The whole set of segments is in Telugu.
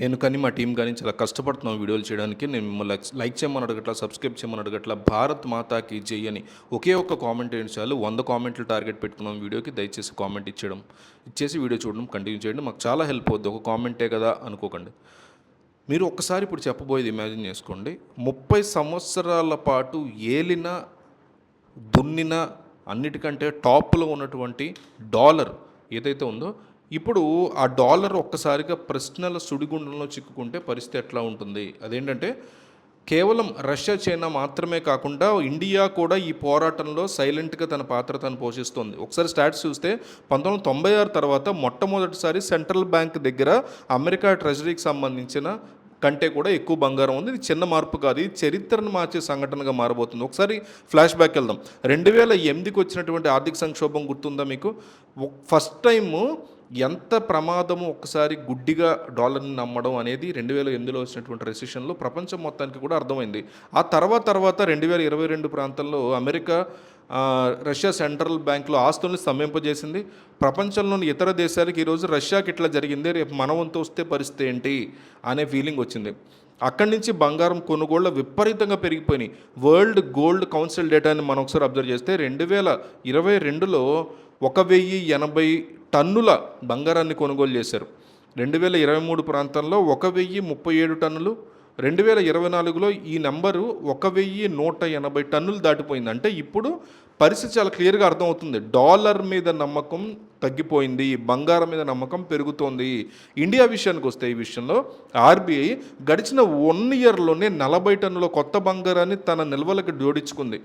నేను కానీ మా టీం కానీ చాలా కష్టపడుతున్నాం వీడియోలు చేయడానికి. నేను మిమ్మల్ని లైక్- లైక్ చేయమని అడగట్లా సబ్స్క్రైబ్ చేయమని అడగట్లా. భారత్ మాతాకి జై అని ఒకే ఒక్క కామెంట్ వేయండి చాలు? వంద కామెంట్లు టార్గెట్ పెట్టుకున్నాం వీడియోకి. దయచేసి కామెంట్ ఇచ్చేయడం ఇచ్చేసి వీడియో చూడడం కంటిన్యూ చేయండి. మాకు చాలా హెల్ప్ అవుద్ది. ఒక కామెంటే కదా అనుకోకండి. మీరు ఒక్కసారి ఇప్పుడు చెప్పబోయేది ఇమాజిన్ చేసుకోండి. ముప్పై సంవత్సరాల పాటు ఏలిన దున్నిన అన్నిటికంటే టాప్లో ఉన్నటువంటి డాలర్ ఏదైతే ఉందో ఇప్పుడు ఆ డాలర్ ఒక్కసారిగా ప్రశ్నల సుడిగుండంలో చిక్కుకుంటే పరిస్థితి ఎట్లా ఉంటుంది? అదేంటంటే కేవలం రష్యా చైనా మాత్రమే కాకుండా ఇండియా కూడా ఈ పోరాటంలో సైలెంట్గా తన పాత్ర తను పోషిస్తుంది. ఒకసారి స్టాట్స్ చూస్తే పంతొమ్మిది తొంభై ఆరు తర్వాత మొట్టమొదటిసారి సెంట్రల్ బ్యాంక్ దగ్గర అమెరికా ట్రెజరీకి సంబంధించిన కంటే కూడా ఎక్కువ బంగారం ఉంది. ఇది చిన్న మార్పు కాదు. ఇది చరిత్రను మార్చే సంఘటనగా మారబోతుంది. ఒకసారి ఫ్లాష్ బ్యాక్ వెళ్దాం. రెండు వేల ఎనిమిదికి వచ్చినటువంటి ఆర్థిక సంక్షోభం గుర్తుందా మీకు? ఫస్ట్ టైము ఎంత ప్రమాదము ఒక్కసారి గుడ్డిగా డాలర్ని నమ్మడం అనేది రెండు వేల ఎనిమిదిలో వచ్చినటువంటి రెసిషన్లో ప్రపంచం మొత్తానికి కూడా అర్థమైంది. ఆ తర్వాత తర్వాత రెండు వేల ఇరవై రెండు ప్రాంతంలో అమెరికా రష్యా సెంట్రల్ బ్యాంక్లో ఆస్తుల్ని స్తంభింపజేసింది. ప్రపంచంలోని ఇతర దేశాలకు ఈరోజు రష్యాకి ఇట్లా జరిగింది. రేపు మన వంతు వస్తే పరిస్థితి ఏంటి? అనే ఫీలింగ్ వచ్చింది. అక్కడి నుంచి బంగారం కొనుగోళ్ళు విపరీతంగా పెరిగిపోయినాయి. వరల్డ్ గోల్డ్ కౌన్సిల్ డేటాని మనం ఒకసారి అబ్జర్వ్ చేస్తే రెండు వేల ఇరవై రెండులో ఒక వెయ్యి ఎనభై టన్నుల బంగారాన్ని కొనుగోలు చేశారు. రెండు వేల ఇరవై మూడు ప్రాంతంలో ఒక వెయ్యి ముప్పై ఏడు టన్నులు రెండు వేల ఇరవై నాలుగులో ఈ నెంబరు ఒక వెయ్యి నూట ఎనభై టన్నులు దాటిపోయింది. అంటే ఇప్పుడు పరిస్థితి చాలా క్లియర్గా అర్థమవుతుంది. డాలర్ మీద నమ్మకం తగ్గిపోయింది బంగారం మీద నమ్మకం పెరుగుతోంది. ఇండియా విషయానికి వస్తే ఈ విషయంలో ఆర్బీఐ గడిచిన వన్ ఇయర్లోనే నలభై టన్నుల కొత్త బంగారాన్ని తన నిల్వలకు జోడించుకుంది.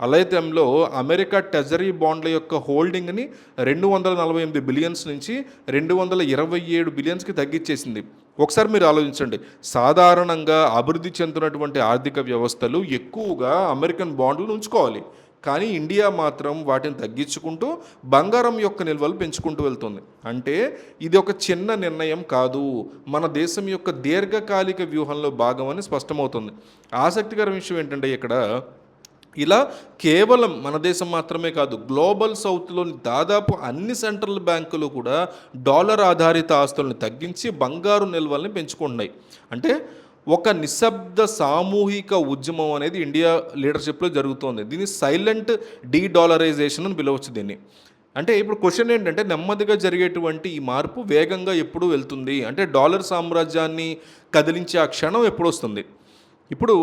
అలైతంలో అమెరికా ట్రెజరీ బాండ్ల యొక్క హోల్డింగ్ని రెండు వందల నలభై ఎనిమిది బిలియన్స్ నుంచి రెండు వందల ఇరవై ఏడు బిలియన్స్కి తగ్గించేసింది. ఒకసారి మీరు ఆలోచించండి. సాధారణంగా అభివృద్ధి చెందుతున్నటువంటి ఆర్థిక వ్యవస్థలు ఎక్కువగా అమెరికన్ బాండ్లు ఉంచుకోవాలి. కానీ ఇండియా మాత్రం వాటిని తగ్గించుకుంటూ బంగారం యొక్క నిల్వలు పెంచుకుంటూ వెళ్తుంది. అంటే ఇది ఒక చిన్న నిర్ణయం కాదు. మన దేశం యొక్క దీర్ఘకాలిక వ్యూహంలో భాగమని స్పష్టమవుతుంది. ఆసక్తికర విషయం ఏంటంటే ఇక్కడ ఇలా కేవలం మన దేశం మాత్రమే కాదు గ్లోబల్ సౌత్లోని దాదాపు అన్ని సెంట్రల్ బ్యాంకులు కూడా డాలర్ ఆధారిత ఆస్తులను తగ్గించి బంగారు నిల్వల్ని పెంచుకుంటున్నాయి. అంటే ఒక నిశ్శబ్ద సామూహిక ఉద్యమం అనేది ఇండియా లీడర్షిప్లో జరుగుతోంది. దీన్ని సైలెంట్ డీ డాలరైజేషన్ అని పిలవచ్చు దీన్ని. అంటే ఇప్పుడు క్వశ్చన్ ఏంటంటే నెమ్మదిగా జరిగేటువంటి ఈ మార్పు వేగంగా ఎప్పుడు వెళ్తుంది? అంటే డాలర్ సామ్రాజ్యాన్ని కదిలించే ఆ క్షణం ఎప్పుడు వస్తుంది? ఇప్పుడు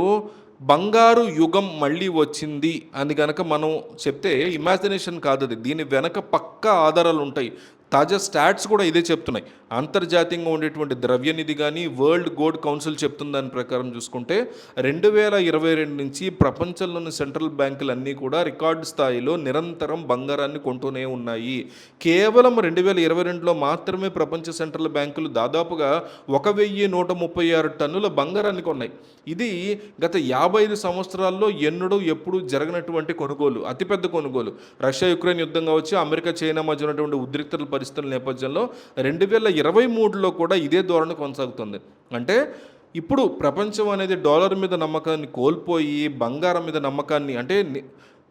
బంగారు యుగం మళ్ళీ వచ్చింది అని కనుక మనం చెప్తే ఇమాజినేషన్ కాదు అది దీని వెనక పక్కా ఆధారాలు ఉంటాయి. తాజా స్టాట్స్ కూడా ఇదే చెప్తున్నాయి. అంతర్జాతీయంగా ఉండేటువంటి ద్రవ్యనిధి కానీ వరల్డ్ గోల్డ్ కౌన్సిల్ చెప్తున్న దాని ప్రకారం చూసుకుంటే రెండు వేల ఇరవై రెండు నుంచి ప్రపంచంలోని సెంట్రల్ బ్యాంకులు అన్నీ కూడా రికార్డు స్థాయిలో నిరంతరం బంగారాన్ని కొంటూనే ఉన్నాయి. కేవలం రెండు వేల ఇరవై రెండులో మాత్రమే ప్రపంచ సెంట్రల్ బ్యాంకులు దాదాపుగా ఒక వెయ్యి నూట ముప్పై ఆరు టన్నుల బంగారాన్ని కొన్నాయి. ఇది గత యాభై ఐదు సంవత్సరాల్లో ఎన్నడూ ఎప్పుడు జరగనటువంటి కొనుగోలు అతిపెద్ద కొనుగోలు. రష్యా యుక్రెయిన్ యుద్ధం కావచ్చు అమెరికా చైనా మధ్య ఉన్నటువంటి ఉద్రిక్తల పరిస్థితుల నేపథ్యంలో రెండు వేల ఇరవై మూడులో కూడా ఇదే ధోరణి కొనసాగుతుంది. అంటే ఇప్పుడు ప్రపంచం అనేది డాలర్ మీద నమ్మకాన్ని కోల్పోయి బంగారం మీద నమ్మకాన్ని అంటే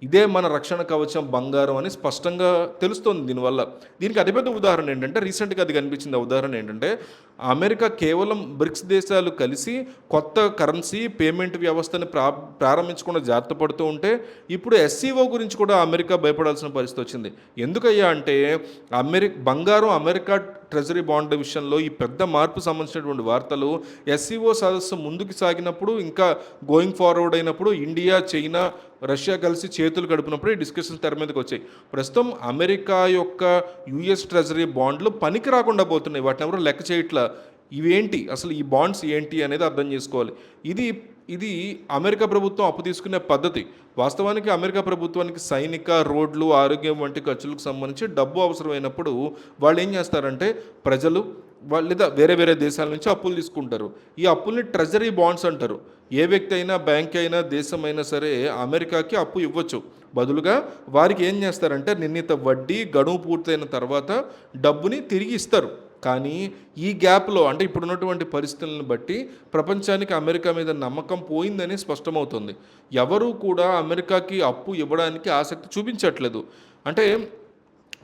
ఇదే మన రక్షణ కవచం బంగారం అని స్పష్టంగా తెలుస్తుంది దీనివల్ల. దీనికి అతిపెద్ద ఉదాహరణ ఏంటంటే రీసెంట్గా అది కనిపించింది. ఉదాహరణ ఏంటంటే అమెరికా కేవలం బ్రిక్స్ దేశాలు కలిసి కొత్త కరెన్సీ పేమెంట్ వ్యవస్థను ప్రా ప్రారంభించకుండా జాగ్రత్త పడుతూ ఉంటే ఇప్పుడు ఎస్సీఓ గురించి కూడా అమెరికా భయపడాల్సిన పరిస్థితి వచ్చింది. ఎందుకయ్యా అంటే అమెరి బంగారం అమెరికా ట్రెజరీ బాండ్ విషయంలో ఈ పెద్ద మార్పు సంబంధించినటువంటి వార్తలు ఎస్సీఓ సదస్సు ముందుకు సాగినప్పుడు ఇంకా గోయింగ్ ఫార్వర్డ్ అయినప్పుడు ఇండియా చైనా రష్యా కలిసి చేతులు గడిపినప్పుడు ఈ డిస్కషన్ తెర మీదకి వచ్చాయి. ప్రస్తుతం అమెరికా యొక్క యుఎస్ ట్రెజరీ బాండ్లు పనికి రాకుండా పోతున్నాయి. వాటిని ఎవరు లెక్క చేయట్లా? ఇవేంటి? అసలు ఈ బాండ్స్ ఏంటి అనేది అర్థం చేసుకోవాలి. ఇది ఇది అమెరికా ప్రభుత్వం అప్పు తీసుకునే పద్ధతి. వాస్తవానికి అమెరికా ప్రభుత్వానికి సైనిక రోడ్లు ఆరోగ్యం వంటి ఖర్చులకు సంబంధించి డబ్బు అవసరమైనప్పుడు వాళ్ళు ఏం చేస్తారంటే ప్రజలు లేదా వేరే వేరే దేశాల నుంచి అప్పులు తీసుకుంటారు. ఈ అప్పుల్ని ట్రెజరీ బాండ్స్ అంటారు. ఏ వ్యక్తి అయినా బ్యాంక్ అయినా దేశం అయినా సరే అమెరికాకి అప్పు ఇవ్వచ్చు. బదులుగా వారికి ఏం చేస్తారంటే నిర్ణీత వడ్డీ గడువు పూర్తయిన తర్వాత డబ్బుని తిరిగి ఇస్తారు. కానీ ఈ గ్యాప్లో అంటే ఇప్పుడున్నటువంటి పరిస్థితులను బట్టి ప్రపంచానికి అమెరికా మీద నమ్మకం పోయిందని స్పష్టమవుతుంది. ఎవరూ కూడా అమెరికాకి అప్పు ఇవ్వడానికి ఆసక్తి చూపించట్లేదు. అంటే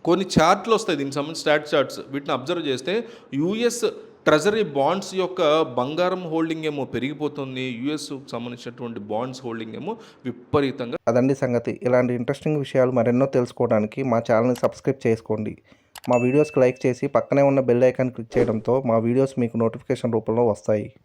కొన్ని చార్ట్లు వస్తాయి దీనికి సంబంధించి స్టాట్ చార్ట్స్. వీటిని అబ్జర్వ్ చేస్తే యూఎస్ ట్రెజరీ బాండ్స్ యొక్క బంగారం హోల్డింగ్ ఏమో పెరిగిపోతుంది. యుఎస్ సంబంధించినటువంటి బాండ్స్ హోల్డింగ్ ఏమో విపరీతంగా అదండి సంగతి. ఇలాంటి ఇంట్రెస్టింగ్ విషయాలు మరెన్నో తెలుసుకోవడానికి మా ఛానల్ని సబ్స్క్రైబ్ చేసుకోండి. మా వీడియోస్కి లైక్ చేసి పక్కనే ఉన్న బెల్ ఐకాన్ క్లిక్ చేయడంతో మా వీడియోస్ మీకు నోటిఫికేషన్ రూపంలో వస్తాయి.